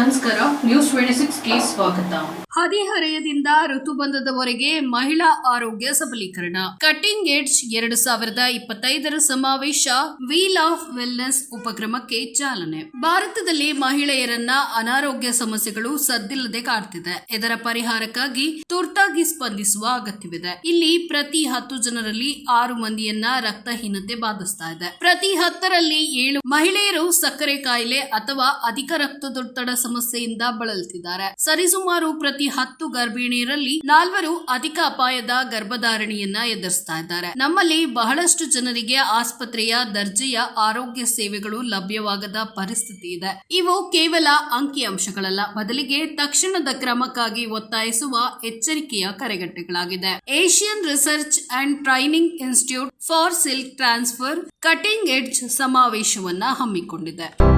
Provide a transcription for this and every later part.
ನಮಸ್ಕಾರ news twenty ಸಿಕ್ಸ್ಗೆ ಸ್ವಾಗತ. ಹದಿಹರೆಯದಿಂದ ಋತುಬಂಧದವರೆಗೆ ಮಹಿಳಾ ಆರೋಗ್ಯ ಸಬಲೀಕರಣ. ಕಟಿಂಗ್ ಎಡ್ಜ್ ಎರಡು ಸಾವಿರದ ಇಪ್ಪತ್ತೈದರ ಸಮಾವೇಶ ವೀಲ್ ಆಫ್ ವೆಲ್ನೆಸ್ ಉಪಕ್ರಮಕ್ಕೆ ಚಾಲನೆ. ಭಾರತದಲ್ಲಿ ಮಹಿಳೆಯರನ್ನ ಅನಾರೋಗ್ಯ ಸಮಸ್ಯೆಗಳು ಸದ್ದಿಲ್ಲದೆ ಕಾಡ್ತಿದೆ. ಇದರ ಪರಿಹಾರಕ್ಕಾಗಿ ತುರ್ತಾಗಿ ಸ್ಪಂದಿಸುವ ಅಗತ್ಯವಿದೆ. ಇಲ್ಲಿ ಪ್ರತಿ ಹತ್ತು ಜನರಲ್ಲಿ ಆರು ಮಂದಿಯನ್ನ ರಕ್ತಹೀನತೆ ಬಾಧಿಸ್ತಾ ಇದೆ. ಪ್ರತಿ ಹತ್ತರಲ್ಲಿ ಏಳು ಮಹಿಳೆಯರು ಸಕ್ಕರೆ ಕಾಯಿಲೆ ಅಥವಾ ಅಧಿಕ ರಕ್ತದೊತ್ತಡ ಸಮಸ್ಯೆಯಿಂದ ಬಳಲುತ್ತಿದ್ದಾರೆ. ಸರಿಸುಮಾರು ಪ್ರತಿ ಹತ್ತು ಗರ್ಭಿಣಿಯರಲ್ಲಿ ನಾಲ್ವರು ಅಧಿಕ ಅಪಾಯದ ಗರ್ಭಧಾರಣೆಯನ್ನ ಎದುರಿಸ್ತಾ ಇದ್ದಾರೆ. ನಮ್ಮಲ್ಲಿ ಬಹಳಷ್ಟು ಜನರಿಗೆ ಆಸ್ಪತ್ರೆಯ ದರ್ಜೆಯ ಆರೋಗ್ಯ ಸೇವೆಗಳು ಲಭ್ಯವಾಗದ ಪರಿಸ್ಥಿತಿ ಇದೆ. ಇವು ಕೇವಲ ಅಂಕಿಅಂಶಗಳಲ್ಲ ಬದಲಿಗೆ ತಕ್ಷಣದ ಕ್ರಮಕ್ಕಾಗಿ ಒತ್ತಾಯಿಸುವ ಎಚ್ಚರಿಕೆಯ ಕರೆಗಟ್ಟೆಗಳಾಗಿದೆ. Asian research and training institute for silk transfer cutting edge ಸಮಾವೇಶವನ್ನ ಹಮ್ಮಿಕೊಂಡಿದೆ.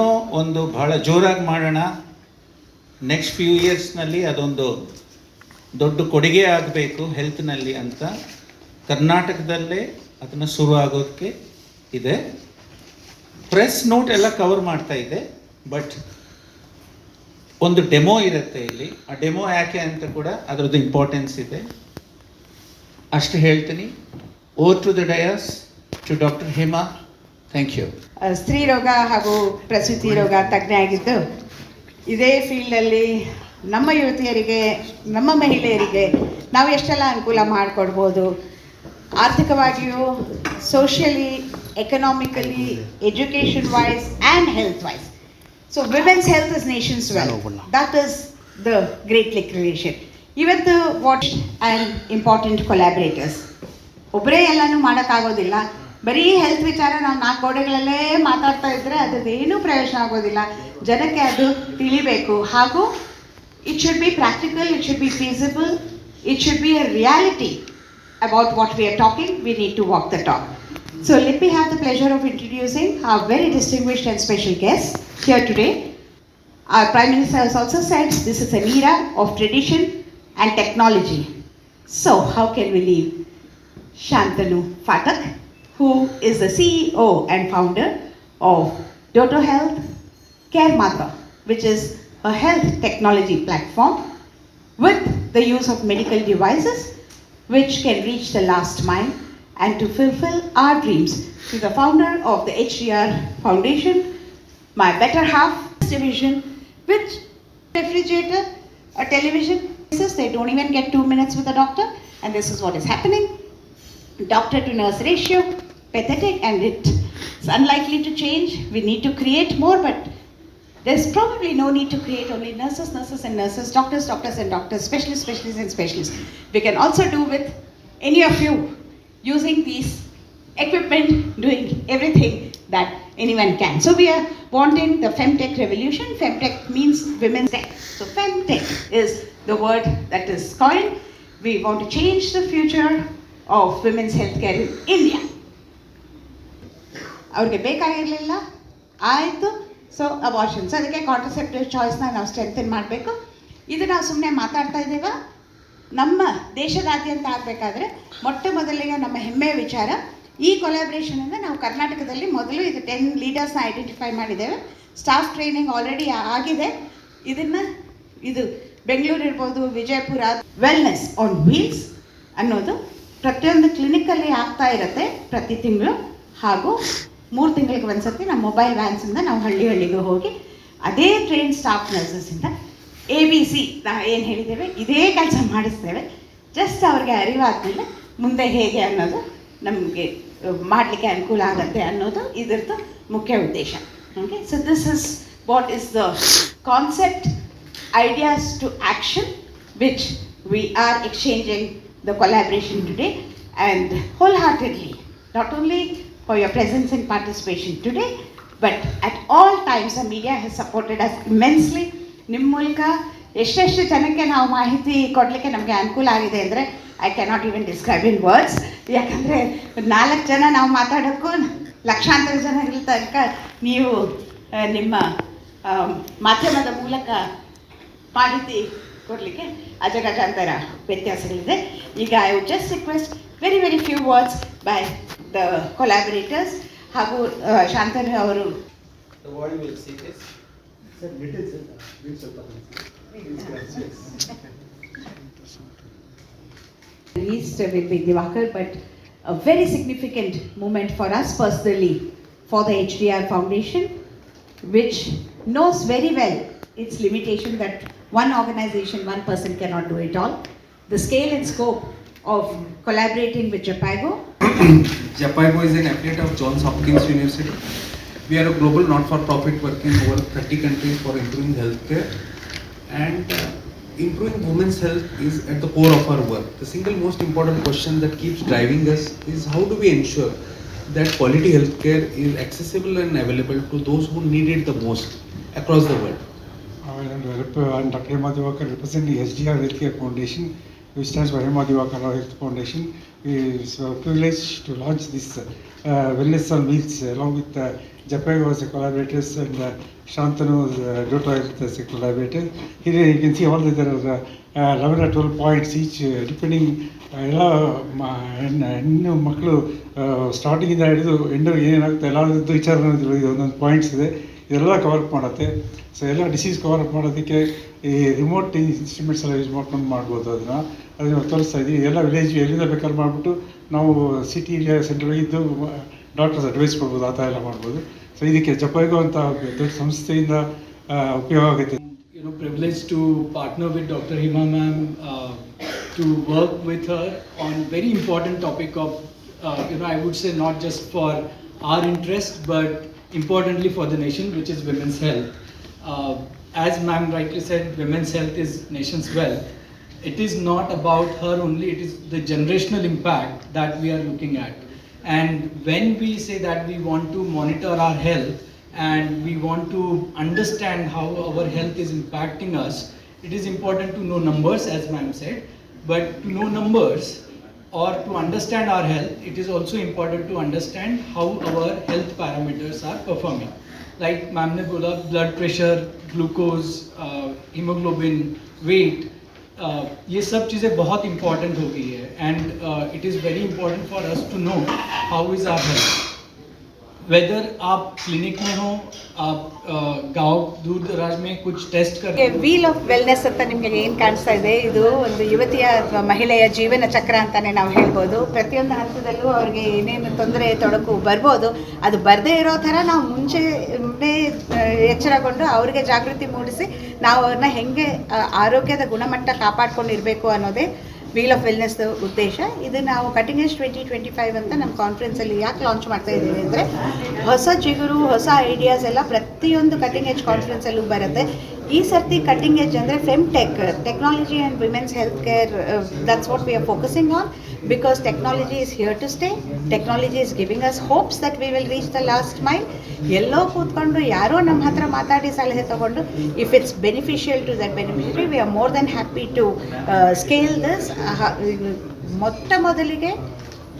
ಏನೋ ಒಂದು ಬಹಳ ಜೋರಾಗಿ ಮಾಡೋಣ. ನೆಕ್ಸ್ಟ್ ಫ್ಯೂ ಇಯರ್ಸ್ನಲ್ಲಿ ಅದೊಂದು ದೊಡ್ಡ ಕೊಡುಗೆ ಆಗಬೇಕು ಹೆಲ್ತ್ನಲ್ಲಿ ಅಂತ. ಕರ್ನಾಟಕದಲ್ಲೇ ಅದನ್ನು ಶುರು ಆಗೋದಕ್ಕೆ ಇದೆ. ಪ್ರೆಸ್ ನೋಟ್ ಎಲ್ಲ ಕವರ್ ಮಾಡ್ತಾ ಇದೆ ಬಟ್ ಒಂದು ಡೆಮೋ ಇರುತ್ತೆ ಇಲ್ಲಿ. ಆ ಡೆಮೋ ಯಾಕೆ ಅಂತ ಕೂಡ ಅದರದ್ದು ಇಂಪಾರ್ಟೆನ್ಸ್ ಇದೆ. ಅಷ್ಟು ಹೇಳ್ತೀನಿ. ಓ to the dais to doctor Hema thank you ಸ್ತ್ರೀ ರೋಗ ಹಾಗೂ ಪ್ರಸೂತಿ ರೋಗ ತಜ್ಞೆ ಆಗಿದ್ದು ಇದೇ ಫೀಲ್ಡಲ್ಲಿ ನಮ್ಮ ಯುವತಿಯರಿಗೆ ನಮ್ಮ ಮಹಿಳೆಯರಿಗೆ ನಾವು ಎಷ್ಟೆಲ್ಲ ಅನುಕೂಲ ಮಾಡಿಕೊಡ್ಬೋದು. ಆರ್ಥಿಕವಾಗಿಯೂ socially economically education wise and health wise so women's health is nation's well that is the great link relation ಇವತ್ತು ವಾಟ್ ಆ್ಯಂಡ್ ಇಂಪಾರ್ಟೆಂಟ್ ಕೊಲ್ಯಾಬ್ರೇಟರ್ಸ್ ಒಬ್ಬರೇ ಎಲ್ಲನೂ ಮಾಡೋಕ್ಕಾಗೋದಿಲ್ಲ. ಬರೀ ಹೆಲ್ತ್ ವಿಚಾರ ನಾವು ನಾಲ್ಕು ಗೋಡೆಗಳಲ್ಲೇ ಮಾತಾಡ್ತಾ ಇದ್ದರೆ ಅದೇನೂ ಪ್ರಯೋಜನ ಆಗೋದಿಲ್ಲ ಜನಕ್ಕೆ ಅದು ತಿಳಿಬೇಕು ಹಾಗೂ it should be practical it should be feasible it should be a reality about what we are talking we need to walk the talk so let me have the pleasure of introducing our very distinguished and special guest here today. Our Prime Minister has also said this is an era of tradition and technology. So, how can we leave Shantanu Phatak, who is the CEO and founder of Doto Health Care Matra, which is a health technology platform with the use of medical devices which can reach the last mile and to fulfill our dreams. To the founder of the HDR Foundation, my better half division, which refrigerator, a television, they don't even get two minutes with a doctor, and this is what is happening. Doctor to nurse ratio, pathetic, and it's unlikely to change. We need to create more, but there's probably no need to create only nurses, nurses, and nurses, doctors, doctors, and doctors, specialists, specialists, and specialists. We can also do with any of you using these equipment, doing everything that anyone can. So we are wanting the Femtech revolution. Femtech means women's tech. So Femtech is the word that is coined. We want to change the future of women's healthcare in India. ಅವ್ರಿಗೆ ಬೇಕಾಗಿರಲಿಲ್ಲ. ಆಯಿತು. So abortions ಅದಕ್ಕೆ contraceptive ಚಾಯ್ಸ್ನ ನಾವು strengthen ಮಾಡಬೇಕು. ಇದು ನಾವು ಸುಮ್ಮನೆ ಮಾತಾಡ್ತಾ ಇದ್ದೀವ. ನಮ್ಮ ದೇಶದಾದ್ಯಂತ ಆಗಬೇಕಾದ್ರೆ ಮೊಟ್ಟ ಮೊದಲಿಗೆ ನಮ್ಮ ಹೆಮ್ಮೆಯ ವಿಚಾರ. ಈ ಕೊಲಾಬ್ರೇಷನಿಂದ ನಾವು ಕರ್ನಾಟಕದಲ್ಲಿ ಮೊದಲು ಇದು ಟೆನ್ ಲೀಡರ್ಸ್ನ ಐಡೆಂಟಿಫೈ ಮಾಡಿದ್ದೇವೆ. ಸ್ಟಾಫ್ ಟ್ರೈನಿಂಗ್ ಆಲ್ರೆಡಿ ಆಗಿದೆ. ಇದನ್ನು ಇದು ಬೆಂಗಳೂರು ಇರ್ಬೋದು, ವಿಜಯಪುರ ವೆಲ್ನೆಸ್ ಆನ್ ವೀಲ್ಸ್ ಅನ್ನೋದು ಪ್ರತಿಯೊಂದು ಕ್ಲಿನಿಕಲ್ಲಿ ಆಗ್ತಾ ಇರುತ್ತೆ ಪ್ರತಿ ತಿಂಗಳು. ಹಾಗೂ ಮೂರು ತಿಂಗಳಿಗೆ ಒಂದ್ಸತಿ ನಮ್ಮ ಮೊಬೈಲ್ ವ್ಯಾನ್ಸಿಂದ ನಾವು ಹಳ್ಳಿ ಹಳ್ಳಿಗೂ ಹೋಗಿ ಅದೇ ಟ್ರೈನ್ ಸ್ಟಾಪ್ ನರ್ಸಸ್ಸಿಂದ ಎ ಬಿ ಸಿ ನಾವು ಏನು ಹೇಳಿದ್ದೇವೆ, ಇದೇ ಕೆಲಸ ಮಾಡಿಸ್ತೇವೆ. ಜಸ್ಟ್ ಅವ್ರಿಗೆ ಅರಿವಾದ್ಮೇಲೆ ಮುಂದೆ ಹೇಗೆ ಅನ್ನೋದು ನಮಗೆ ಮಾಡಲಿಕ್ಕೆ ಅನುಕೂಲ ಆಗುತ್ತೆ ಅನ್ನೋದು ಇದರದ್ದು ಮುಖ್ಯ ಉದ್ದೇಶ. Okay so this is what is the concept ideas to which we are exchanging the the today and wholeheartedly not only for your presence and participation today, but at all times the media has supported us immensely. ನಿಮ್ಮ ಮೂಲಕ ಎಷ್ಟೆಷ್ಟು ಜನಕ್ಕೆ ನಾವು ಮಾಹಿತಿ ಕೊಡಲಿಕ್ಕೆ ನಮಗೆ ಅನುಕೂಲ ಆಗಿದೆ ಅಂದರೆ I cannot even describe in words ಯಾಕಂದರೆ ನಾಲ್ಕು ಜನ ನಾವು ಮಾತಾಡೋಕ್ಕೂ ಲಕ್ಷಾಂತರ ಜನಗಳ ತನಕ ನೀವು ನಿಮ್ಮ ಮಾಧ್ಯಮದ ಮೂಲಕ ಮಾಹಿತಿ ಕೊಡಲಿಕ್ಕೆ ಅಜಗಜಾಂತರ ವ್ಯತ್ಯಾಸಗಳಿದೆ. ಈಗ I would just request very very few words by the ಕೊಲಾಬರೇಟರ್ಸ್ ಹಾಗೂ ಆ, ಶಾಂತನು ಅವರು The world will see this. least will be Divakar, but a very significant moment for us personally for the HDR Foundation, which knows very well its limitation that one organization, one person cannot do it all. The scale and scope of collaborating with Japago Japaigo is an affiliate of Johns Hopkins University. We are a global not-for-profit working in over 30 countries for improving healthcare. And uh, improving women's health is at the core of our work. The single most important question that keeps driving us is how do we ensure that quality healthcare is accessible and available to those who need it the most across the world. I am Dr. Hema Divakar representing SDR Healthcare Foundation, which stands for Hema Divakar Health Foundation. It's a privileged to launch this uh, Wellness on Wheels along with uh, a collaborators and uh, Shantanu uh, Health as a collaborator. Here you can see all the, there are uh, 11 or 12 points each uh, depending ಎಲ್ಲ ಹೆಣ್ಣು ಮಕ್ಕಳು ಸ್ಟಾರ್ಟಿಂಗಿಂದ ಹಿಡಿದು end ಏನಾಗುತ್ತೆ ಎಲ್ಲದರದ್ದು ವಿಚಾರ ಒಂದೊಂದು points ಇದೆ ಇದೆಲ್ಲ ಕವರ್ಅಪ್ ಮಾಡುತ್ತೆ. ಸೊ ಎಲ್ಲ ಡಿಸೀಸ್ ಕವರ್ ಮಾಡೋದಕ್ಕೆ ಈ ರಿಮೋಟ್ ಇನ್ಸ್ಟ್ರೂಮೆಂಟ್ಸ್ ಎಲ್ಲ ಯೂಸ್ ಮಾಡ್ಕೊಂಡು ಮಾಡ್ಬೋದು ಅದನ್ನು. ಅದನ್ನು ತೋರಿಸ್ತಾ ಇದ್ದೀವಿ ಎಲ್ಲ ವಿಲೇಜ್ ಎಲ್ಲಿಂದ ಬೇಕಾದ್ರೆ ಮಾಡಿಬಿಟ್ಟು ನಾವು ಸಿಟಿ ಸೆಂಟ್ರಲ್ ಇದ್ದು ಡಾಕ್ಟರ್ಸ್ ಅಡ್ವೈಸ್ ಕೊಡ್ಬೋದು ಆ ಥರ ಎಲ್ಲ ಮಾಡ್ಬೋದು. ಸೊ ಇದಕ್ಕೆ ಜಪಾಯ್ಗೋ ಅಂತ ದೊಡ್ಡ ಸಂಸ್ಥೆಯಿಂದ ಉಪಯೋಗ ಆಗುತ್ತೆ you know, privileged to partner with Dr. Hima ma'am uh, to work with her on very important topic of, uh, you know, I would say not just our interest, but importantly for the nation, which is women's health. Uh, as ma'am rightly said, women's health is nation's wealth. It is not about her only, it is the generational impact that we are looking at. And when we say that we want to monitor our health, and we want to understand how our health is impacting us, it is important to know numbers, as ma'am said. But to know numbers or to understand our health, it is also important to understand how our health parameters are performing. Like ma'am ne bola, blood pressure, glucose, uh, hemoglobin, weight, uh, ये सब चीज़ें बहुत important हो गई है and uh, it is very important for us to know how is our health. Whether आप clinic में हो आप अ, गांव दूर दराज में कुछ टेस्ट कर ವೀಲ್ ಆಫ್ ವೆಲ್ನೆಸ್ ಅಂತ ನಿಮಗೆ ಏನು ಕಾಣಿಸ್ತಾ ಇದೆ ಇದು ಒಂದು ಯುವತಿಯ ಅಥವಾ ಮಹಿಳೆಯ ಜೀವನ ಚಕ್ರ ಅಂತಾನೆ ನಾವು ಹೇಳ್ಬೋದು ಪ್ರತಿಯೊಂದು ಹಂತದಲ್ಲೂ ಅವ್ರಿಗೆ ಏನೇನು ತೊಂದರೆ ತೊಡಕು ಬರ್ಬೋದು ಅದು ಬರದೇ ಇರೋ ಥರ ನಾವು ಮುಂಚೆ ಎಚ್ಚರಗೊಂಡು ಅವ್ರಿಗೆ ಜಾಗೃತಿ ಮೂಡಿಸಿ ನಾವು ಅವ್ರನ್ನ ಹೆಂಗೆ ಆ, ಆರೋಗ್ಯದ ಗುಣಮಟ್ಟ ಕಾಪಾಡ್ಕೊಂಡಿರಬೇಕು ಅನ್ನೋದೇ ವೀಲ್ ಆಫ್ ವೆಲ್ನೆಸ್ ಉದ್ದೇಶ. ಇದು ನಾವು cutting edge twenty twenty five ಅಂತ ನಮ್ಮ ಕಾನ್ಫರೆನ್ಸಲ್ಲಿ ಯಾಕೆ ಲಾಂಚ್ ಮಾಡ್ತಾ ಇದ್ದೀವಿ ಅಂದರೆ, ಹೊಸ ಚಿಗುರು ಹೊಸ ಐಡಿಯಾಸ್ ಎಲ್ಲ ಪ್ರತಿಯೊಂದು ಕಟಿಂಗ್ ಎಜ್ ಕಾನ್ಫರೆನ್ಸಲ್ಲೂ ಬರುತ್ತೆ. ಈ ಸರ್ತಿ ಕಟಿಂಗ್ ಎಜ್ ಅಂದರೆ fem tech technology and women's health care that's what we are focusing on because technology is here to stay technology is giving us hopes that we will reach the last mile ಎಲ್ಲೋ ಕೂತ್ಕೊಂಡು ಯಾರೋ ನಮ್ಮ ಹತ್ರ ಮಾತಾಡಿ ಸಲಹೆ ತಗೊಂಡು if it's beneficial to that beneficiary we are more than happy to scale this ಮೊಟ್ಟ ಮೊದಲಿಗೆ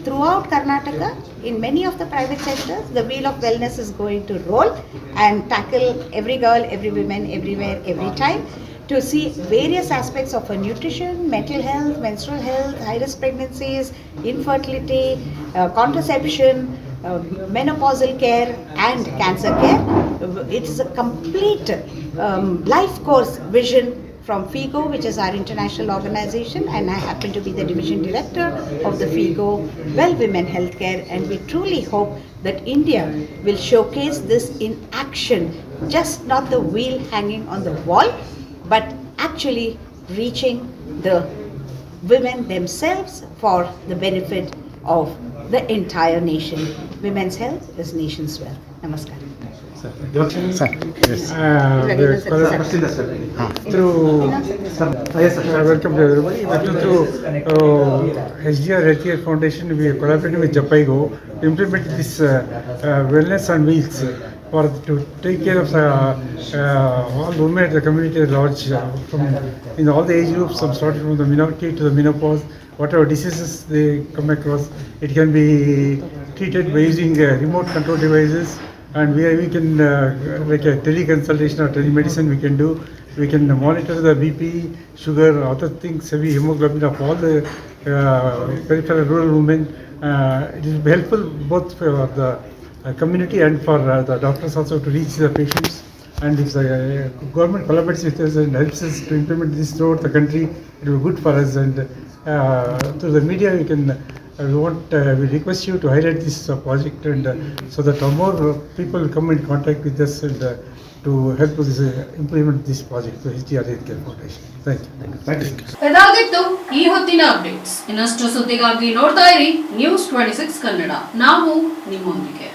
throughout Karnataka, in many of the private sectors, the wheel of wellness is going to roll and tackle every girl, every woman, everywhere, every time to see various aspects of her nutrition, mental health, menstrual health, high risk pregnancies, infertility, uh, contraception, uh, menopausal care, and cancer care. It is a complete um, life course vision from FIGO, which is our international organization, and I happen to be the division director of the FIGO Well Women Healthcare. And we truly hope that India will showcase this in action, just not the wheel hanging on the wall, but actually reaching the women themselves for the benefit of the entire nation. Women's health is nation's wealth. Namaskar. through welcome to everybody. But through uh, SDR Healthcare Foundation, we are collaborating with Japaigo to implement this uh, uh, wellness on wheels for to take care of uh, uh, all women at the community at large uh, from in all the age groups, from starting from the minority to the menopause, whatever diseases they come across, it can be treated by using uh, remote control devices, and we, we can uh, like a teleconsultation or telemedicine we can do. We can monitor the BP, sugar, other things, heavy hemoglobin of all the uh, peripheral rural women. Uh, helpful both for the uh, community and for uh, the doctors also to reach the patients. And if the uh, government collaborates with us and helps us to implement this throughout the country, it will be good for us. And uh, through the media, we can. Uh, we want. Uh, we request you to highlight this uh, project, and uh, so that uh, more uh, people come in contact with us and uh, to help us uh, implement this project, the HDR Healthcare Foundation. Thank you. Thank you. ಇದಾಗಿತ್ತು ಈ ಹೊತ್ತಿನ updates ಇನ್ನಷ್ಟು ಸುದ್ದಿಗಾಗಿ ನೋಡ್ತಾ ಇರಿ news twenty six Kannada ನಾವು ನಿಮ್ಮೊಂದಿಗೆ